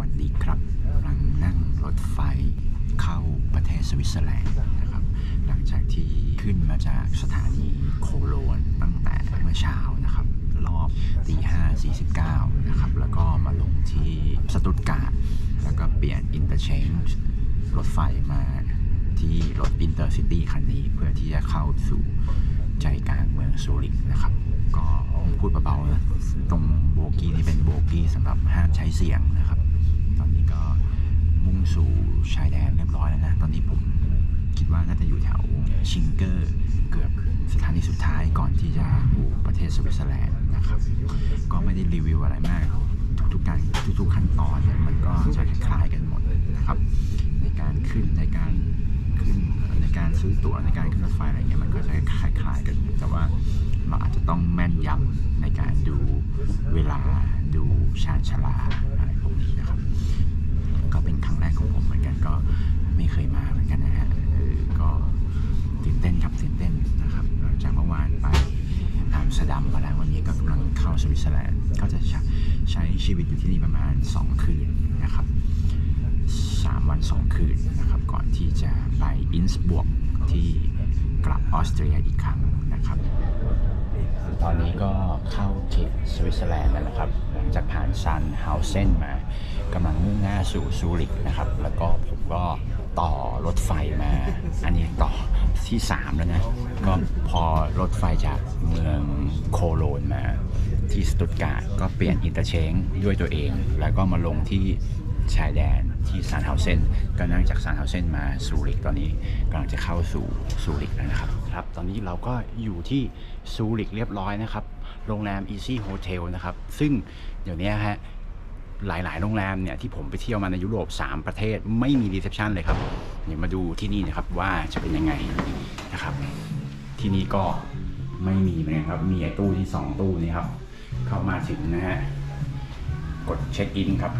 วัสดีครับกำลังนั่งรถไฟเข้าประเทศสวิตเซอร์แลนด์นะครับ หลังจากที่ขึ้นมาจากสถานีโคโลนตั้งแต่เมื่อเช้านะครับ รอบตีห้าสี่สิบเก้านะครับ แล้วก็มาลงที่สตุตการ์ดแล้วก็เปลี่ยนอินเตอร์เชนจ์รถไฟมาที่รถอินเตอร์ซิตี้คันนี้ เพื่อที่จะเข้าสู่ ใจกลางเมืองซูริกนะครับ ก็พูดเบาๆนะตรงโบกี้นี่เป็นโบกี้สำหรับห้ามใช้เสียงนะครับ ตอนนี้ก็มุ่งสู่ชายแดนเรียบร้อยแล้วนะ ตอนนี้ผมคิดว่าน่าจะอยู่แถวชิงเกอร์เกือบสถานีสุดท้ายก่อนที่จะสู่ประเทศสวิตเซอร์แลนด์นะครับ ก็ไม่ได้รีวิวอะไรมาก ทุกๆการทุกๆขั้นตอนเนี่ยมันก็จะคล้ายๆกันหมดนะครับ ในการขึ้นในการขึ้นในการซื้อตั๋วในการขึ้นรถไฟอะไรเงี้ยมันก็จะคล้าย แต่ว่าเราอาจจะต้องแม่นยำในการดูเวลาดูชานชลาอะไรพวกนี้นะครับ ก็เป็นครั้งแรกของผมเหมือนกันก็ไม่เคยมาเหมือนกันนะฮะก็ตื่นเต้นครับตื่นเต้นนะครับหลังจากเมื่อวานไปอัมสเตอร์ดัมมาแล้ววันนี้ก็กำลังเข้าสวิตเซอร์แลนด์ก็จะใช้ใช้ชีวิตอยู่ที่นี่ประมาณ 2 คืนนะครับ3วัน 2 คืนนะครับก่อนที่จะไปอินสบวกที่ กลับออสเตรียอีกครั้งนะครับ ตอนนี้ก็เข้าเขตสวิตเซอร์แลนด์แล้วนะครับ หลังจากผ่านซันเฮาเซนมากำลังมุ่งหน้าสู่ซูริกนะครับ แล้วก็ผมก็ต่อรถไฟมา อันนี้ต่อที่ 3 แล้วนะ ก็พอรถไฟจากเมืองโคโลนมา ที่สตุตการ์ดก็เปลี่ยนอินเตอร์เชงด้วยตัวเอง แล้วก็มาลงที่ชายแดน ที่ซานเฮาเซนก็นั่งจากซานเฮาเซนมาซูริกตอนนี้กำลังจะเข้าสู่ซูริกแล้วนะครับครับตอนนี้เราก็อยู่ที่ซูริกเรียบร้อยนะครับโรงแรม Easy Hotel นะครับซึ่งเดี๋ยวนี้ฮะหลาย ๆ โรงแรมเนี่ยที่ผมไปเที่ยวมาในยุโรป 3 ประเทศไม่มีรีเซพชันเลยครับเดี๋ยวมาดูที่นี่นะครับว่าจะเป็นยังไงนะครับ ที่นี่ก็ไม่มีเหมือนกันครับ มีไอ้ตู้ที่ 2 ตู้นี้ครับ เข้ามาถึงนะฮะ กดเช็คอินครับ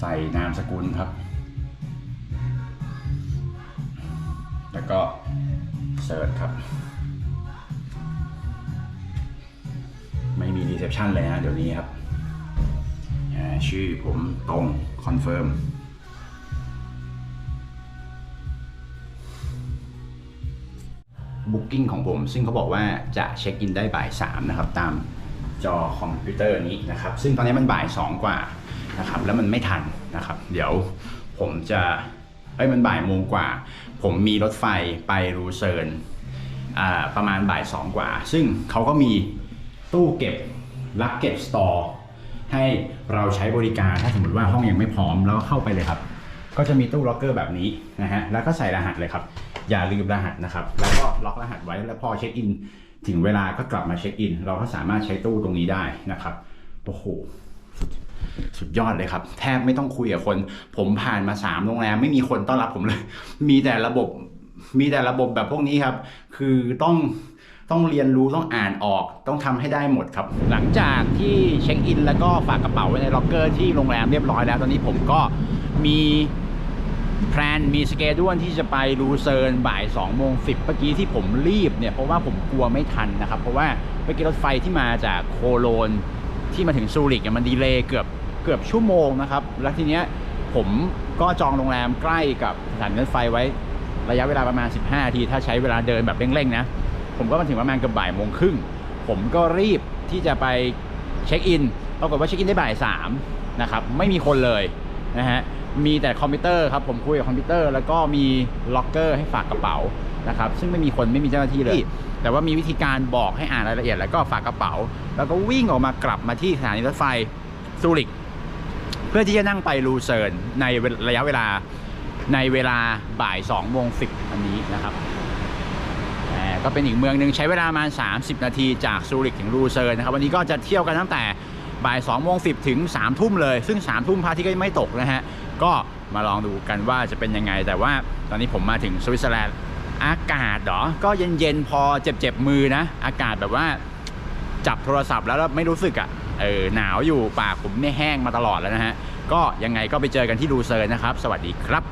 ใส่นามสกุลครับ แล้วก็เสิร์ชครับ ไม่มีรีเซพชันเลยนะเดี๋ยวนี้ครับอ่าชื่อผมตรงคอนเฟิร์มบุ๊กิ้งของผม ซึ่งเขาบอกว่าจะเช็คอินได้บ่าย3นะครับ ตามจอคอมพิวเตอร์นี้นะครับ ซึ่งตอนนี้มันบ่าย 2 กว่า นะครับแล้วมันไม่ทันนะครับ เดี๋ยวผมจะเอ้ยมันบ่ายโมงกว่า ผมมีรถไฟไปรูเซิร์นประมาณบ่าย2กว่า ซึ่งเขาก็มีตู้เก็บลักเก็ตสตอร์ให้เราใช้บริการถ้าสมมติว่าห้องยังไม่พร้อมแล้วก็เข้าไปเลยครับ ก็จะมีตู้ล็อกเกอร์แบบนี้นะฮะแล้วก็ใส่รหัสเลยครับ อย่าลืมรหัสนะครับ แล้วก็ล็อกรหัสไว้แล้วพอเช็คอิน ถึงเวลาก็กลับมาเช็คอิน เราก็สามารถใช้ตู้ตรงนี้ได้นะครับโอ้โห สุดยอดเลยครับ แทบไม่ต้องคุยกับคน ผมผ่านมาสามโรงแรมไม่มีคนต้อนรับผมเลย มีแต่ระบบมีแต่ระบบแบบพวกนี้ครับ คือต้องต้องเรียนรู้ต้องอ่านออกต้องทำให้ได้หมดครับ หลังจากที่เช็คอิน แล้วก็ฝากกระเป๋าไว้ในล็อกเกอร์ที่โรงแรมเรียบร้อยแล้ว ตอนนี้ผมก็มีแพลนมีสเกดูนที่จะไปรูเซิร์นบ่าย2โมง10เมื่อกี้ที่ผมรีบเนี่ยเพราะว่าผมกลัวไม่ทันนะครับ เพราะว่าเมื่อกี้รถไฟที่มาจากโคโลนที่มาถึงซูริกเนี่ยมันดีเลย์เกือบ เกือบชั่วโมงนะครับ แล้วทีเนี้ยผมก็จองโรงแรมใกล้กับสถานีรถไฟไว้ระยะเวลาประมาณ 15นาที ถ้าใช้เวลาเดินแบบเร่งๆนะ ผมก็มาถึงประมาณเกับบ่ายโมงครึ่ง ผมก็รีบที่จะไปเช็คอิน ปรากฏว่าเช็คอินได้บ่ายสามนะครับ ไม่มีคนเลยนะฮะ มีแต่คอมพิวเตอร์ครับ ผมคุยกับคอมพิวเตอร์ แล้วก็มีล็อกเกอร์ให้ฝากกระเป๋านะครับ ซึ่งไม่มีคนไม่มีเจ้าหน้าที่เลย แต่ว่ามีวิธีการบอกให้อ่านรายละเอียด แล้วก็ฝากกระเป๋า แล้วก็วิ่งออกมากลับมาที่สถานีรถไฟซูริก เพื่อที่จะนั่งไปลูเซิร์นในระยะเวลาในเวลาบ่าย2โมง10อันนี้นะครับก็เป็นอีกเมืองหนึ่งใช้เวลามา 30 นาทีจากซูริกถึงรูเซิร์นนะครับวันนี้ก็จะเที่ยวกันตั้งแต่บ่าย2โมง10 ถึง 3 ทุ่มเลย ซึ่ง 3 ทุ่มพระอาทิตย์ก็ยังไม่ตกนะฮะ ก็มาลองดูกันว่าจะเป็นยังไง แต่ว่าตอนนี้ผมมาถึงสวิตเซอร์แลนด์อากาศเหรอ ก็เย็นๆ พอเจ็บๆ มือนะ อากาศแบบว่าจับโทรศัพท์แล้วไม่รู้สึกอะ่ะ เออหนาวอยู่ปากผมเนี่ยแห้งมาตลอดแล้วนะฮะ ก็ยังไงก็ไปเจอกันที่รูเซิร์นนะครับ สวัสดีครับ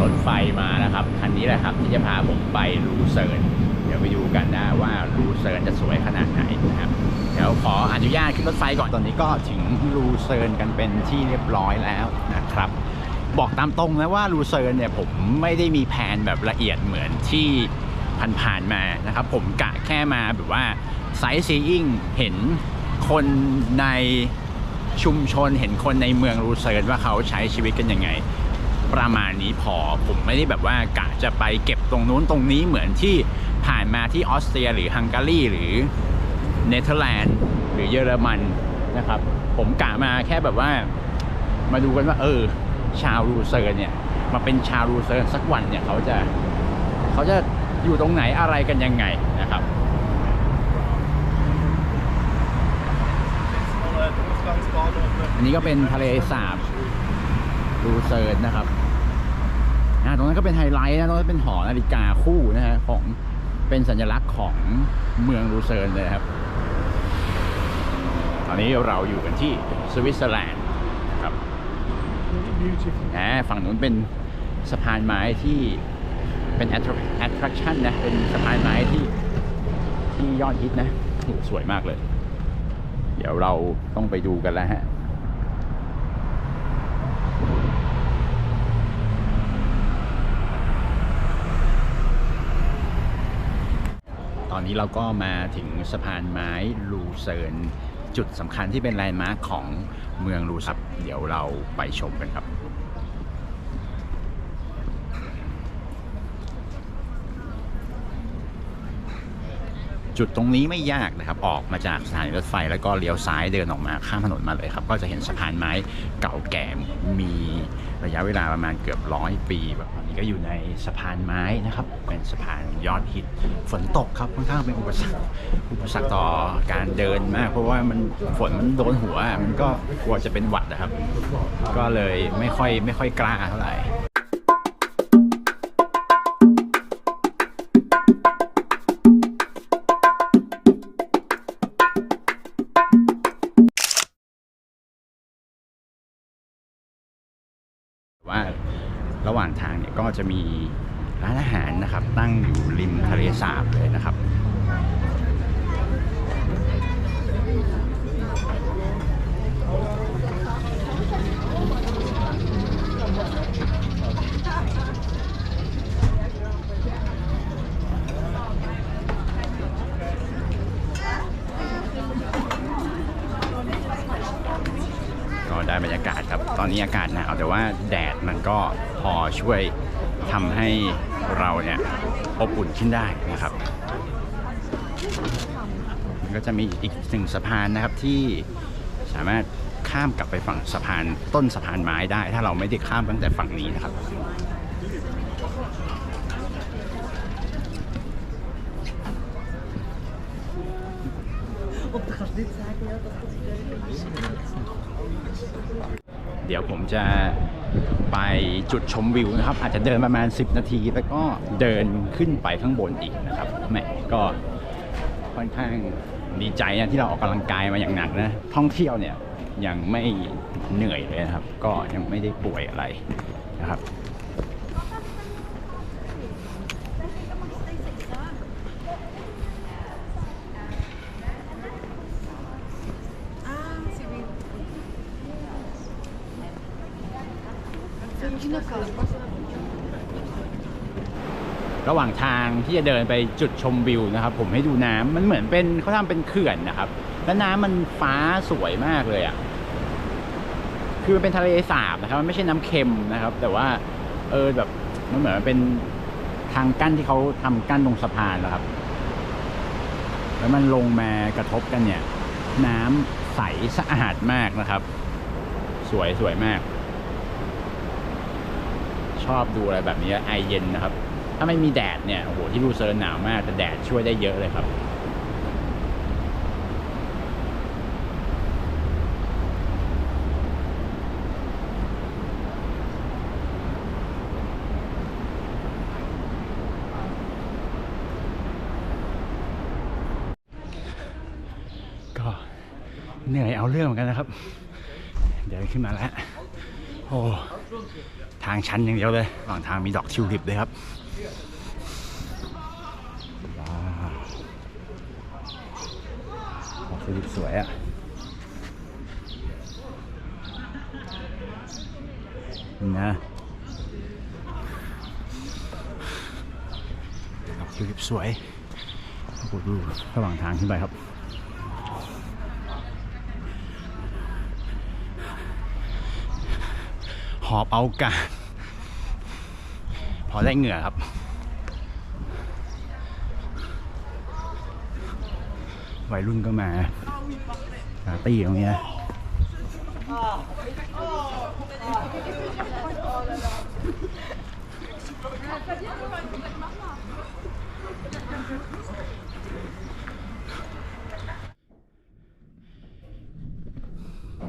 รถไฟมานะครับคันนี้แหละครับที่จะพาผมไปรูเซิร์นเดี๋ยวไปดูกันนะว่ารูเซิร์นจะสวยขนาดไหนนะครับเดี๋ยวขออนุญาตขึ้นรถไฟก่อนตอนนี้ก็ถึงลูเซิร์นกันเป็นที่เรียบร้อยแล้วนะครับ บอกตามตรงนะว่าลูเซิร์นเนี่ยผมไม่ได้มีแผนแบบละเอียดเหมือนที่ผ่านๆมานะครับ ผมกะแค่มาแบบว่าไซต์ซีอิงเห็น คนในชุมชนเห็นคนในเมืองลูเซิร์นว่าเขาใช้ชีวิตกันยังไง ประมาณนี้พอผมไม่ได้แบบว่ากะจะไปเก็บตรงนู้นตรงนี้เหมือนที่ผ่านมาที่ออสเตรียหรือฮังการีหรือเนเธอร์แลนด์หรือเยอรมันนะครับ ผมกะมาแค่แบบว่ามาดูกันว่า เออ ชาวรูเซิร์นเนี่ยมาเป็นชาวรูเซิร์นสักวันเนี่ยเขาจะเขาจะอยู่ตรงไหนอะไรกันยังไงนะครับ อั นนี้ก็เป็นทะเลสาบรูเซิร์นนะครับอ่าตรงนั้นก็เป็นไฮไลท์นะตรงนั้นเป็นหอนาฬิกาคู่นะฮะของเป็นสัญลักษณ์ของเมืองรูเซิร์นเลยครับ ตอนนี้เราอยู่กันที่สวิตเซอร์แลนด์นะครับอ่าฝั่งนู้นเป็นสะพานไม้ที่เป็น attraction นะ เป็นสะพานไม้ที่ที่ยอดฮิตนะสวยมากเลย เดี๋ยวเราต้องไปดูกันแล้วฮะ ตอนนี้เราก็มาถึงสะพานไม้ลูเซิร์นจุดสำคัญที่เป็นแลนด์มาร์คของเมืองลูซับเดี๋ยวเราไปชมกันครับ จุดตรงนี้ไม่ยากนะครับ ออกมาจากสถานีรถไฟ แล้วก็เลี้ยวซ้ายเดินออกมาข้ามถนนมาเลยครับ ก็จะเห็นสะพานไม้เก่าแก่มีระยะเวลาประมาณเกือบร้อยปีแบบนนี้ก็อยู่ในสะพานไม้นะครับ เป็นสะพานยอดฮิตฝนตกครับค่อนข้างเป็นอุปสรรคอุปสรรคต่อการเดินมาก เพราะว่ามันฝนมันโดนหัวมันก็กลัวจะเป็นหวัดนะครับ ก็เลยไม่ค่อยไม่ค่อยกล้าเท่าไหร่ ก็จะมีร้านอาหารนะครับตั้งอยู่ริมทะเลสาบเลยนะครับ ก็ได้บรรยากาศครับ ตอนนี้อาวแต่ว่าแดดมันก็พอช่วยทำให้เราเนี่ยอบอุ่นขึ้นได้นะครับมันก็จะมีอีกหนึ่งสะพานนะครับที่สามารถข้ามกลับไปฝั่งสะพานต้นสะพานไม้ได้ ถ้าเราไม่ได้ข้ามตั้งแต่ฝั่งนี้นะครับ ดี๋ยวผมจะไปจุดชมวิวนะครับ อาจจะเดินประมาณ 10 นาที แล้วก็เดินขึ้นไปข้างบนอีกนะครับแม่ก็ค่อนข้างดีใจนะที่เราออกกำลังกายมาอย่างหนักนะท่องเที่ยวเนี่ยยังไม่เหนื่อยเลยนะครับ ก็ยังไม่ได้ป่วยอะไรนะครับ ระหว่าง ที่จะเดินไปจุดชมวิวนะครับ ผมให้ดูน้ำมันเหมือนเป็นเขาทำเป็นเขื่อนนะครับ แล้วน้ำมันฟ้าสวยมากเลยอะ่ะคือมันเป็นทะเลสาบนะครับมันไม่ใช่น้ำเค็มนะครับ แต่ว่าเออแบบมันเหมือนเป็นทางกั้นที่เขาทำกั้นตรงสะพานนะครับ แล้วมันลงมากระทบกันเนี่ย น้ำใสสะอาดมากนะครับ สวยสวยมาก ชอบดูอะไรแบบนี้ไอเย็นนะครับ ถ้าไม่มีแดดเนี่ยโอ้โหที่ลูเซิร์นหนาวมาก แต่แดดช่วยได้เยอะเลยครับ ก็เหนื่อยเอาเรื่องเหมือนกันนะครับ เดินขึ้นมาแล้ว โอ้ ทางชันอย่างเดียวเลยระหว่างทางมีดอกทิวลิปเลยครับว้าวโอ้สวยสวยอะนี่นะดอกทิวลิปสวยโอ้ดูระหว่างทางขึ้นไปครับ อบเอากาศพอได้เหงื่อครับ วัยรุ่นก็มาปาร์ตี้ตรงนี้นะ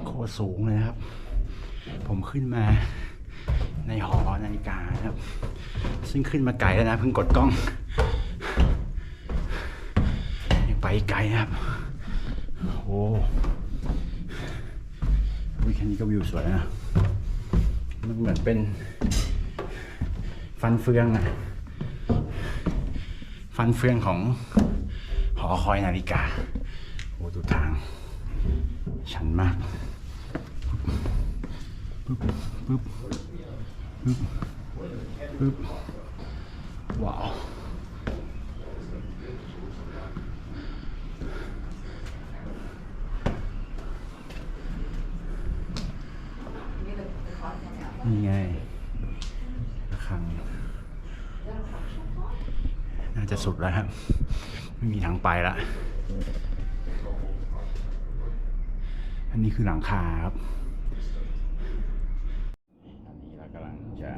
โคตรสูงเลยนะครับ ผมขึ้นมาในหอนาฬิกาครับ ซึ่งขึ้นมาไกลแล้วนะเพิ่งกดกล้อง ยังไปไกลนะครับ โอ้วิแค่นี้ก็วิวสวยนะ มันเหมือนเป็น ฟันเฟืองอะฟันเฟืองของหอคอยนาฬิกา โอ้ดูทาง ชันมาก ปึ๊บปึ๊บปึ๊บปึ๊บว้าวนี่ไงระฆังน่าจะสุดแล้วครับ ไม่มีทางไปละอันนี้คือหลังคาครับ ตอนนี้เรากำลังจะ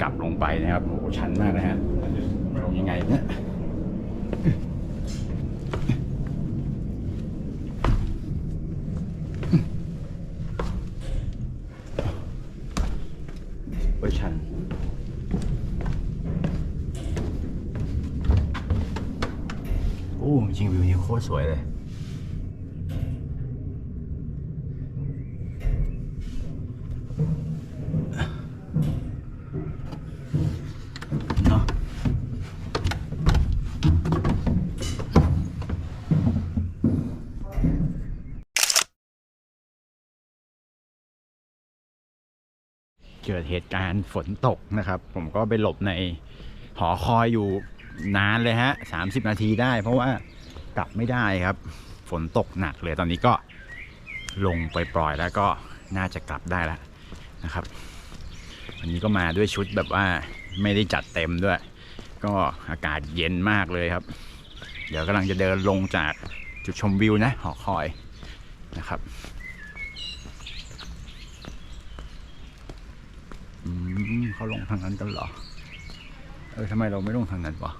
กลับลงไปนะครับโอ้โหชันมากนะฮะลงยังไงเนี่ยโอ้ชันโอ้จริงวิวนี้โคตรสวยเลย เกิดเหตุการณ์ฝนตกนะครับ ผมก็ไปหลบในหอคอยอยู่นานเลยฮะสามสิบนาทีได้ เพราะว่ากลับไม่ได้ครับ ฝนตกหนักเลยตอนนี้ก็ลงไปปล่อยแล้วก็น่าจะกลับได้แล้วนะครับ วันนี้ก็มาด้วยชุดแบบว่าไม่ได้จัดเต็มด้วย ก็อากาศเย็นมากเลยครับ เดี๋ยวกำลังจะเดินลงจากจุดชมวิวนะหอคอยนะครับอืม เขาลงทางนั้นกันเหรอ เออทำไมเราไม่ลงทางนั้นวะ